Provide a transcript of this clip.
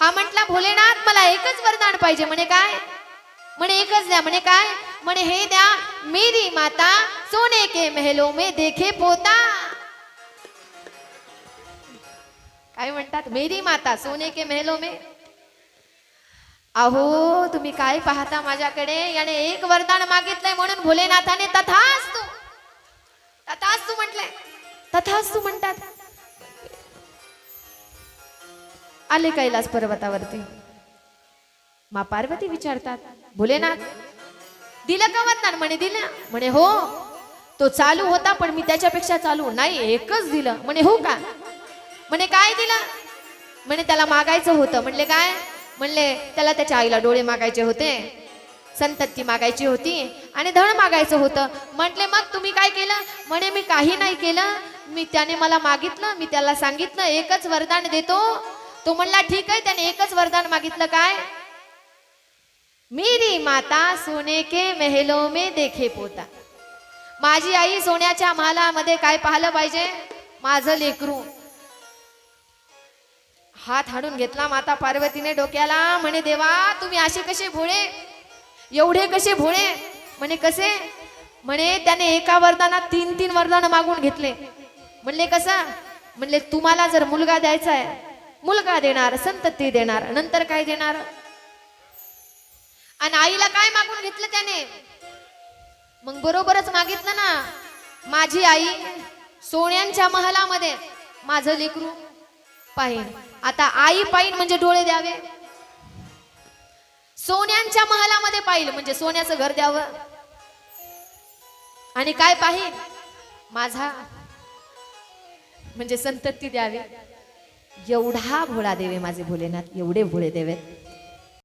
हा म्हटला भोलेनाथ मला एकच वरदान पाहिजे. म्हणे काय? म्हणे एकच द्या. म्हणे काय? म्हणे हे द्या मेरी माता सोने के महलो में देखे पोता. काय म्हणतात मेरी माता सोने के महलो में. अहो तुम्ही काय पाहता माझ्याकडे? याने एक वरदान मागितलंय म्हणून भोलेनाथाने तथास्तु तथास्तु म्हटलंय तथास्तु म्हणतात. आले कैलास पर्वतावरती. मा पार्वती विचारतात भोलेनाथ दिलं का वरदान? म्हणे दिलं. म्हणे हो तो चालू होता पण मी त्याच्यापेक्षा चालू नाही एकच दिलं. म्हणे हो का? म्हणे काय दिलं? म्हणे त्याला मागायचं होतं. म्हणले काय? म्हणले त्याला त्याच्या आईला डोळे मागायचे होते संतती मागायची होती आणि धड मागायचं होतं. म्हटले मग तुम्ही काय केलं? म्हणे मी काही नाही केलं. मी त्याने मला मागितलं मी त्याला सांगितलं एकच वरदान देतो तो म्हणला ठीक आहे त्याने एकच वरदान मागितलं काय? मेरी माता सोने के मेहलो में देखे पोता. माझी आई सोन्याच्या महालामध्ये काय पाहिलं पाहिजे? माझं लेकरू. हात हाडून घेतला माता पार्वतीने डोक्याला म्हणे देवा तुम्ही असे कसे भोळे? एवढे कसे भोळे? म्हणे कसे? म्हणे त्याने एका वरदानात तीन तीन वरदान मागून घेतले. म्हणले कसं? म्हणले तुम्हाला जर मुलगा द्यायचा आहे मुलगा देणार संतती देणार नंतर काय देणार? आणि आईला काय मागून घेतलं त्याने? मग बरोबरच मागितलं ना. माझी आई सोन्यांच्या महालामध्ये माझं लेकरू पाहिन. आता आई पाहिन म्हणजे डोळे द्यावे. सोन्यांच्या महालामध्ये पाहिलं म्हणजे सोन्याचं घर द्यावं. आणि काय पाहिन? माझा म्हणजे संतती द्यावी. एवढा भोळा देवे माझे भोलेनाथ एवढे भोळे देवेत